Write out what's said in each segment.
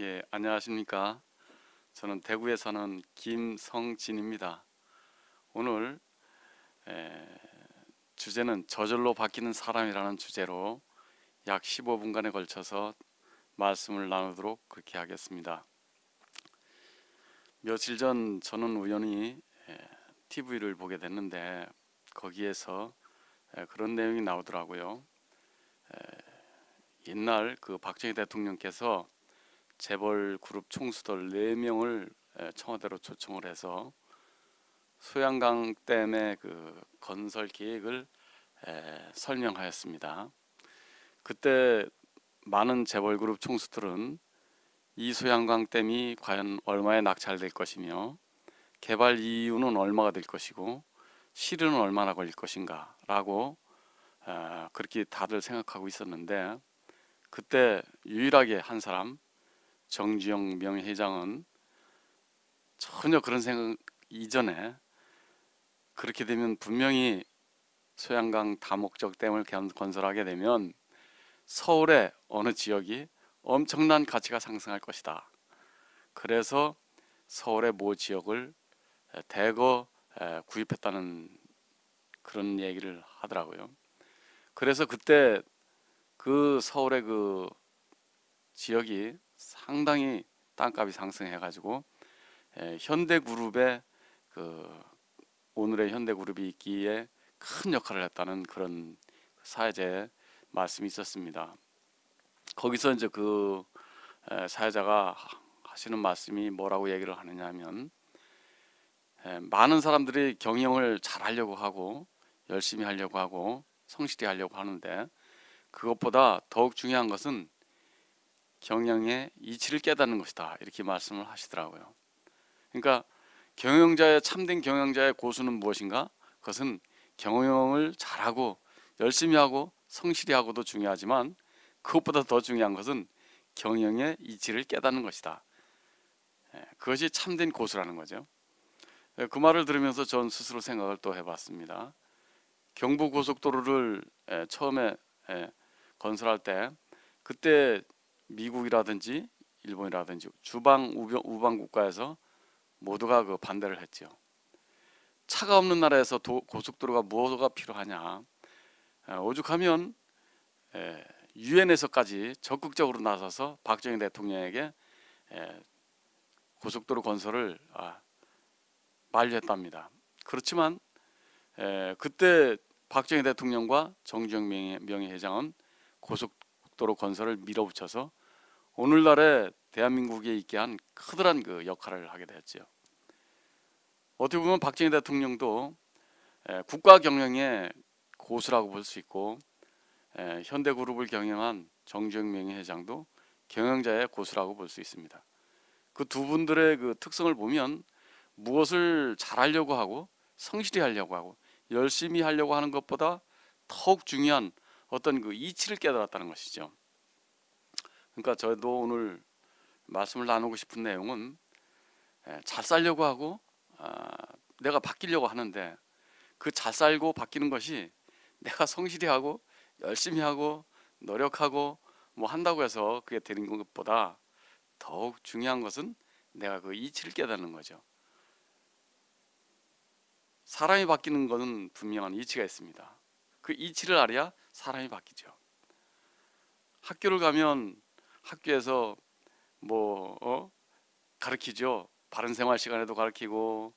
예, 안녕하십니까. 저는 대구에 사는 김성진입니다. 오늘 에, 주제는 저절로 바뀌는 사람이라는 주제로 약 15분간에 걸쳐서 말씀을 나누도록 그렇게 하겠습니다. 며칠 전 저는 우연히 TV를 보게 됐는데 거기에서 에, 그런 내용이 나오더라고요. 에, 옛날 그 박정희 대통령께서 재벌 그룹 총수들 4명을 청와대로 초청을 해서 소양강 댐의 그 건설 계획을 에, 설명하였습니다. 그때 많은 재벌 그룹 총수들은 이 소양강 댐이 과연 얼마에 낙찰될 것이며 개발 이유는 얼마가 될 것이고 실효는 얼마나 걸릴 것인가라고 에, 그렇게 다들 생각하고 있었는데 그때 유일하게 한 사람 정주영 명예회장은 전혀 그런 생각 이전에 그렇게 되면 분명히 소양강 다목적 댐을 건- 건설하게 되면 서울의 어느 지역이 엄청난 가치가 상승할 것이다. 그래서 서울의 모 지역을 에, 대거 에, 구입했다는 그런 얘기를 하더라고요. 그래서 그때 그 서울의 그 지역이 상당히 땅값이 상승해가지고 에, 현대그룹의 그 오늘의 현대그룹이 있기에 큰 역할을 했다는 그런 사회자의 말씀이 있었습니다. 거기서 이제 그 에, 사회자가 하- 하시는 말씀이 뭐라고 얘기를 하느냐면 에, 많은 사람들이 경영을 잘 하려고 하고 열심히 하려고 하고 성실히 하려고 하는데 그것보다 더욱 중요한 것은 경영의 이치를 깨닫는 것이다 이렇게 말씀을 하시더라고요. 그러니까 경영자의 참된 경영자의 고수는 무엇인가? 그것은 경영을 잘하고 열심히 하고 성실히 하고도 중요하지만 그것보다 더 중요한 것은 경영의 이치를 깨닫는 것이다. 예, 그것이 참된 고수라는 거죠. 예, 그 말을 들으면서 전 스스로 생각을 또 해봤습니다. 경부 고속도로를 예, 처음에 예, 건설할 때 그때 미국이라든지 일본이라든지 주방 우방, 국가에서 모두가 그 반대를 했죠. 차가 없는 나라에서 도, 고속도로가 무엇가 필요하냐? 에, 오죽하면 에, 유엔에서까지 적극적으로 나서서 박정희 대통령에게 에, 고속도로 건설을 아, 만류했답니다. 그렇지만 에, 그때 박정희 대통령과 정주영 명예, 명예 회장은 고속도로 건설을 밀어붙여서 오늘날의 대한민국에 있게 한 커다란 그 역할을 하게 되었죠. 어떻게 보면 박정희 대통령도 에, 국가 경영의 고수라고 볼 수 있고 에, 현대그룹을 경영한 정주영 명예회장도 경영자의 고수라고 볼 수 있습니다. 그 두 분들의 그 특성을 보면 무엇을 잘하려고 하고 성실히 하려고 하고 열심히 하려고 하는 것보다 더욱 중요한 어떤 그 이치를 깨달았다는 것이죠. 그러니까 저도 오늘 말씀을 나누고 싶은 내용은 에, 잘 살려고 하고 아, 내가 바뀌려고 하는데 그 잘 살고 바뀌는 것이 내가 성실히 하고 열심히 하고 노력하고 뭐 한다고 해서 그게 되는 것보다 더욱 중요한 것은 내가 그 이치를 깨닫는 거죠. 사람이 바뀌는 것은 분명한 이치가 있습니다. 그 이치를 알아야 사람이 바뀌죠. 학교를 가면 학교에서 뭐 어? 가르치죠. 바른 생활 시간에도 가르치고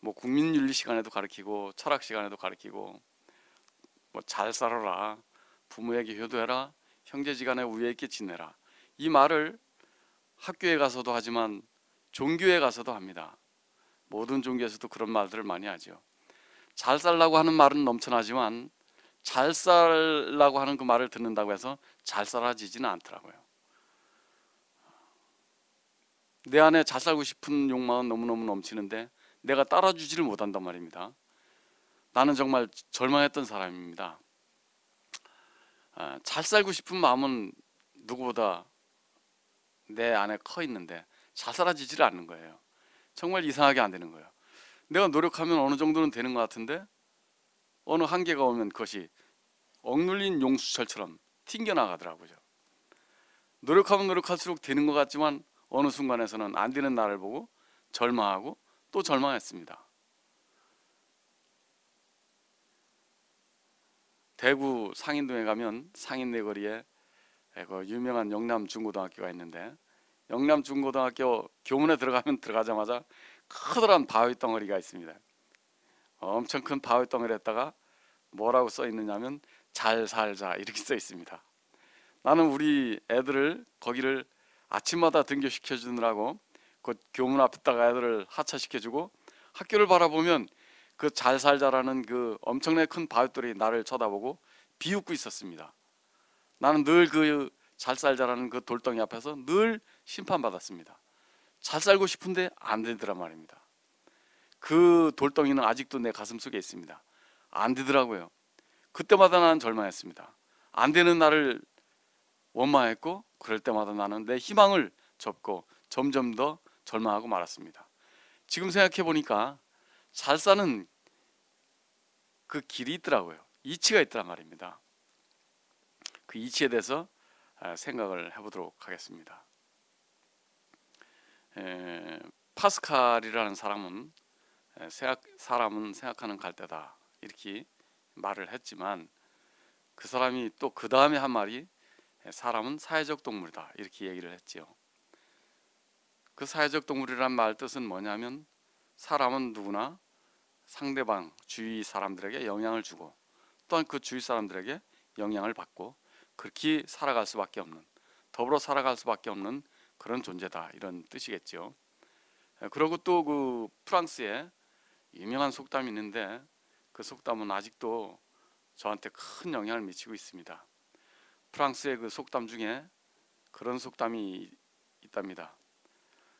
뭐 국민윤리 시간에도 가르치고 철학 시간에도 가르치고 뭐 잘 살아라 부모에게 효도해라 형제지간에 우애 있게 지내라 이 말을 학교에 가서도 하지만 종교에 가서도 합니다. 모든 종교에서도 그런 말들을 많이 하죠. 잘 살라고 하는 말은 넘쳐나지만 잘 살라고 하는 그 말을 듣는다고 해서 잘 살아지지는 않더라고요. 내 안에 잘 살고 싶은 욕망은 너무너무 넘치는데 내가 따라주지를 못한단 말입니다. 나는 정말 절망했던 사람입니다. 아, 잘 살고 싶은 마음은 누구보다 내 안에 커 있는데 잘 살아지지를 않는 거예요. 정말 이상하게 안 되는 거예요. 내가 노력하면 어느 정도는 되는 것 같은데 어느 한계가 오면 그것이 억눌린 용수철처럼 튕겨 나가더라고요. 노력하면 노력할수록 되는 것 같지만 어느 순간에서는 안 되는 나를 보고 절망하고 또 절망했습니다. 대구 상인동에 가면 상인내 거리에 그 유명한 영남 중고등학교가 있는데 영남 중고등학교 교문에 들어가면 들어가자마자 커다란 바위 덩어리가 있습니다. 엄청 큰 바위 덩어리에다가 뭐라고 써 있느냐면 잘 살자 이렇게 써 있습니다. 나는 우리 애들을 거기를 아침마다 등교시켜 주느라고 그 교문 앞에다가 애들을 하차시켜 주고 학교를 바라보면 그 잘 살자라는 그 엄청나게 큰 바위돌이 나를 쳐다보고 비웃고 있었습니다. 나는 늘 그 잘 살자라는 그 돌덩이 앞에서 늘 심판받았습니다. 잘 살고 싶은데 안 되더란 말입니다. 그 돌덩이는 아직도 내 가슴 속에 있습니다. 안 되더라고요. 그때마다 나는 절망했습니다. 안 되는 나를 원망했고 그럴 때마다 나는 내 희망을 접고 점점 더 절망하고 말았습니다. 지금 생각해 보니까 잘 사는 그 길이 있더라고요. 이치가 있더란 말입니다. 그 이치에 대해서 아, 생각을 해보도록 하겠습니다. 에, 파스칼이라는 사람은 에, 생각, 사람은 생각하는 갈대다 이렇게 말을 했지만 그 사람이 또 그 다음에 한 말이 사람은 사회적 동물이다 이렇게 얘기를 했지요. 그 사회적 동물이란 말 뜻은 뭐냐면 사람은 누구나 상대방 주위 사람들에게 영향을 주고 또한 그 주위 사람들에게 영향을 받고 그렇게 살아갈 수밖에 없는 더불어 살아갈 수밖에 없는 그런 존재다 이런 뜻이겠죠. 그리고 또 그 프랑스에 유명한 속담이 있는데 그 속담은 아직도 저한테 큰 영향을 미치고 있습니다. 프랑스의 그 속담 중에 그런 속담이 있답니다.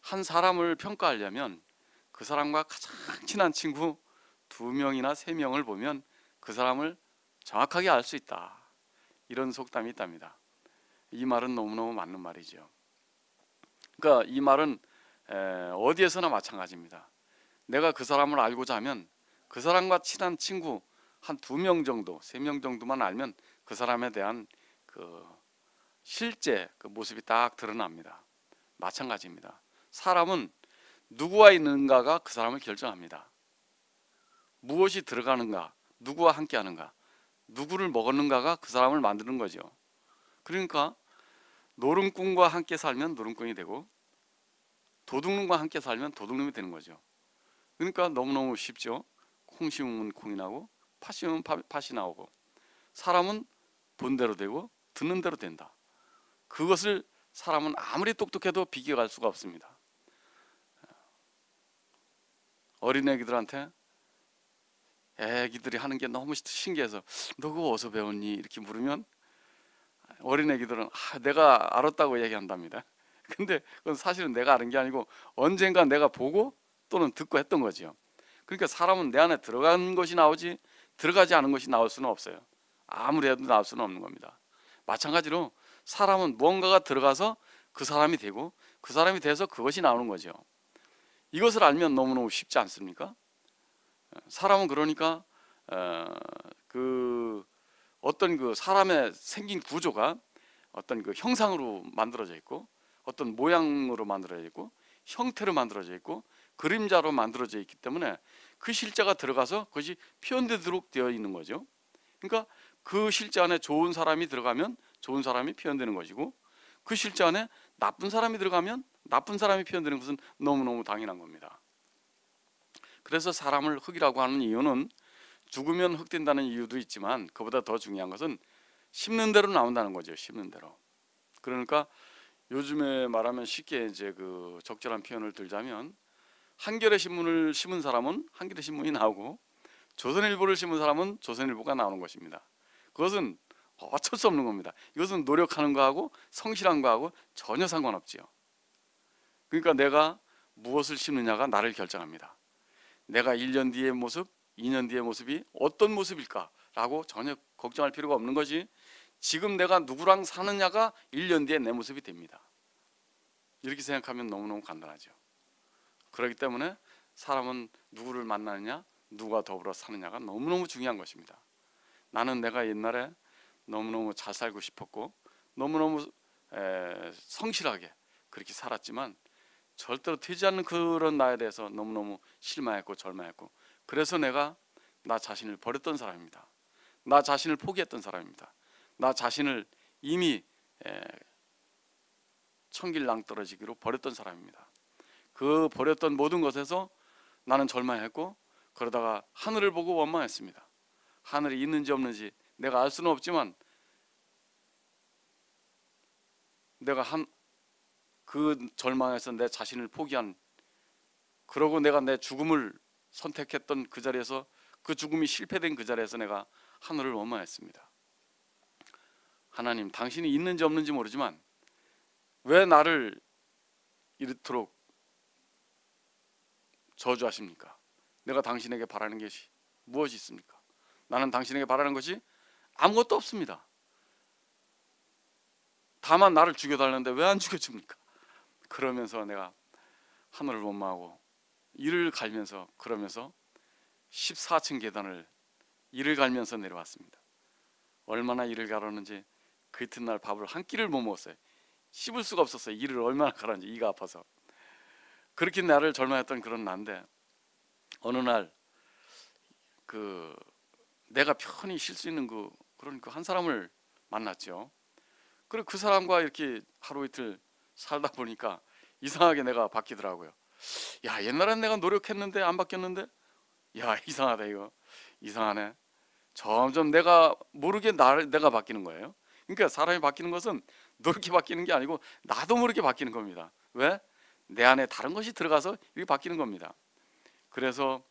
한 사람을 평가하려면 그 사람과 가장 친한 친구 두 명이나 세 명을 보면 그 사람을 정확하게 알 수 있다. 이런 속담이 있답니다. 이 말은 너무너무 맞는 말이죠. 그러니까 이 말은 어디에서나 마찬가지입니다. 내가 그 사람을 알고자 하면 그 사람과 친한 친구 한 두 명 정도, 세 명 정도만 알면 그 사람에 대한 그 실제 그 모습이 딱 드러납니다. 마찬가지입니다. 사람은 누구와 있는가가 그 사람을 결정합니다. 무엇이 들어가는가, 누구와 함께 하는가, 누구를 먹었는가가 그 사람을 만드는 거죠. 그러니까 노름꾼과 함께 살면 노름꾼이 되고 도둑놈과 함께 살면 도둑놈이 되는 거죠. 그러니까 너무너무 쉽죠. 콩 심으면 콩이 나고 팥 심으면 팥이 나오고 사람은 본대로 되고 듣는 대로 된다. 그것을 사람은 아무리 똑똑해도 비교할 수가 없습니다. 어린애기들한테 애기들이 하는 게 너무 신기해서 너 그거 어디서 배웠니? 이렇게 물으면 어린애기들은 아, 내가 알았다고 얘기한답니다. 근데 그건 사실은 내가 아는 게 아니고 언젠가 내가 보고 또는 듣고 했던 거죠. 그러니까 사람은 내 안에 들어간 것이 나오지 들어가지 않은 것이 나올 수는 없어요. 아무리 해도 나올 수는 없는 겁니다. 마찬가지로 사람은 무언가가 들어가서 그 사람이 되고 그 사람이 돼서 그것이 나오는 거죠. 이것을 알면 너무너무 쉽지 않습니까? 사람은 그러니까 어, 그 어떤 그 사람의 생긴 구조가 어떤 그 형상으로 만들어져 있고 어떤 모양으로 만들어져 있고 형태로 만들어져 있고 그림자로 만들어져 있기 때문에 그 실자가 들어가서 그것이 표현되도록 되어 있는 거죠. 그러니까 그 실제 안에 좋은 사람이 들어가면 좋은 사람이 표현되는 것이고 그 실제 안에 나쁜 사람이 들어가면 나쁜 사람이 표현되는 것은 너무너무 당연한 겁니다. 그래서 사람을 흙이라고 하는 이유는 죽으면 흙 된다는 이유도 있지만 그보다 더 중요한 것은 심는 대로 나온다는 거죠. 심는 대로. 그러니까 요즘에 말하면 쉽게 이제 그 적절한 표현을 들자면 한겨레 신문을 심은 사람은 한겨레 신문이 나오고 조선일보를 심은 사람은 조선일보가 나오는 것입니다. 그것은 어쩔 수 없는 겁니다. 이것은 노력하는 거하고 성실한 거하고 전혀 상관없지요. 그러니까 내가 무엇을 심느냐가 나를 결정합니다. 내가 1년 뒤의 모습, 2년 뒤의 모습이 어떤 모습일까라고 전혀 걱정할 필요가 없는 것이 지금 내가 누구랑 사느냐가 1년 뒤에 내 모습이 됩니다. 이렇게 생각하면 너무너무 간단하죠. 그렇기 때문에 사람은 누구를 만나느냐, 누가 더불어 사느냐가 너무너무 중요한 것입니다. 나는 내가 옛날에 너무너무 잘 살고 싶었고 너무너무 에, 성실하게 그렇게 살았지만 절대로 되지 않는 그런 나에 대해서 너무너무 실망했고 절망했고 그래서 내가 나 자신을 버렸던 사람입니다. 나 자신을 포기했던 사람입니다. 나 자신을 이미 에, 천길 낭떠러지기로 버렸던 사람입니다. 그 버렸던 모든 것에서 나는 절망했고 그러다가 하늘을 보고 원망했습니다. 하늘이 있는지 없는지 내가 알 수는 없지만 내가 한 그 절망에서 내 자신을 포기한 그러고 내가 내 죽음을 선택했던 그 자리에서 그 죽음이 실패된 그 자리에서 내가 하늘을 원망했습니다. 하나님, 당신이 있는지 없는지 모르지만 왜 나를 이렇도록 저주하십니까? 내가 당신에게 바라는 것이 무엇이 있습니까? 나는 당신에게 바라는 것이 아무것도 없습니다. 다만 나를 죽여달라는데 왜 안 죽여줍니까? 그러면서 내가 하늘을 원망하고 이를 갈면서 그러면서 14층 계단을 이를 갈면서 내려왔습니다. 얼마나 이를 갈았는지 그 이튿날 밥을 한 끼를 못 먹었어요. 씹을 수가 없었어요. 이를 얼마나 갈았는지 이가 아파서 그렇게 나를 절망했던 그런 난데 어느 날 그 내가 편히 쉴 수 있는 그 그런 그 한 사람을 만났죠. 그리고 그 사람과 이렇게 하루 이틀 살다 보니까 이상하게 내가 바뀌더라고요. 야 옛날엔 내가 노력했는데 안 바뀌었는데 야 이상하다 이거 이상하네. 점점 내가 모르게 나를 내가 바뀌는 거예요. 그러니까 사람이 바뀌는 것은 노력이 바뀌는 게 아니고 나도 모르게 바뀌는 겁니다. 왜? 내 안에 다른 것이 들어가서 이렇게 바뀌는 겁니다. 그래서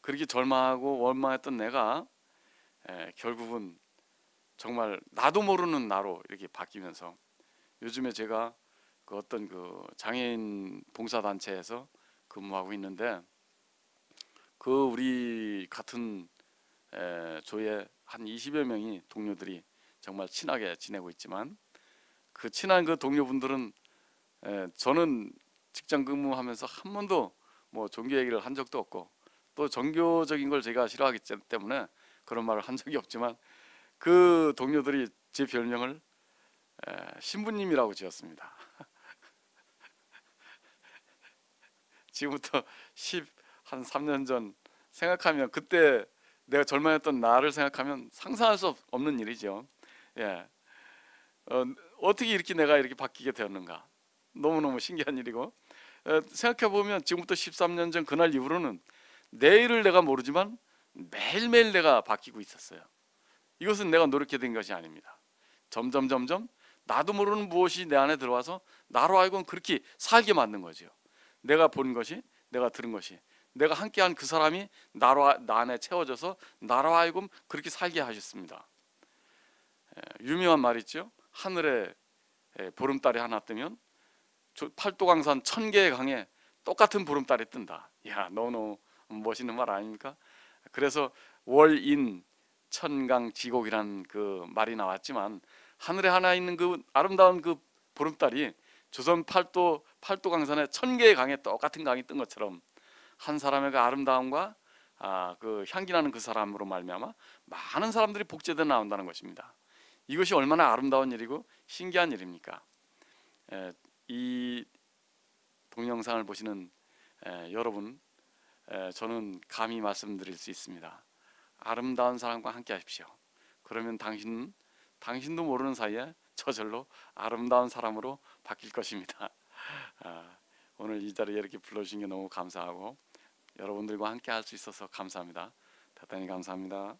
그렇게 절망하고 원망했던 내가 에, 결국은 정말 나도 모르는 나로 이렇게 바뀌면서 요즘에 제가 그 어떤 그 장애인 봉사단체에서 근무하고 있는데 그 우리 같은 에, 조에 한 20여 명이 동료들이 정말 친하게 지내고 있지만 그 친한 그 동료분들은 에, 저는 직장 근무하면서 한 번도 뭐 종교 얘기를 한 적도 없고 또 종교적인 걸 제가 싫어하기 때문에 그런 말을 한 적이 없지만 그 동료들이 제 별명을 에, 신부님이라고 지었습니다. 지금부터 10한 3년 전 생각하면 그때 내가 절망했던 나를 생각하면 상상할 수 없- 없는 일이죠. 예. 어, 어떻게 이렇게 내가 이렇게 바뀌게 되었는가? 너무너무 신기한 일이고 어, 생각해 보면 지금부터 13년 전 그날 이후로는 내일을 내가 모르지만 매일매일 내가 바뀌고 있었어요. 이것은 내가 노력해 된 것이 아닙니다. 점점 점점 나도 모르는 무엇이 내 안에 들어와서 나로 하여금 그렇게 살게 만든 거죠. 내가 본 것이 내가 들은 것이 내가 함께한 그 사람이 나로 하- 나 안에 채워져서 나로 하여금 그렇게 살게 하셨습니다. 에, 유명한 말 있죠. 하늘에 에, 보름달이 하나 뜨면 저 팔도강산 천 개의 강에 똑같은 보름달이 뜬다. 야, 너무 멋있는 말 아닙니까? 그래서 월인 천강 지곡이란 그 말이 나왔지만 하늘에 하나 있는 그 아름다운 그 보름달이 조선 팔도 팔도 강산에 천 개의 강에 똑같은 강이 뜬 것처럼 한 사람의 그 아름다움과 아, 그 향기 나는 그 사람으로 말미암아 많은 사람들이 복제돼 나온다는 것입니다. 이것이 얼마나 아름다운 일이고 신기한 일입니까? 에, 이 동영상을 보시는 에, 여러분, 에, 저는 감히 말씀드릴 수 있습니다. 아름다운 사람과 함께 하십시오. 그러면 당신 당신도 모르는 사이에 저절로 아름다운 사람으로 바뀔 것입니다. 아, 오늘 이 자리에 이렇게 불러주신 게 너무 감사하고 여러분들과 함께 할 수 있어서 감사합니다. 대단히 감사합니다.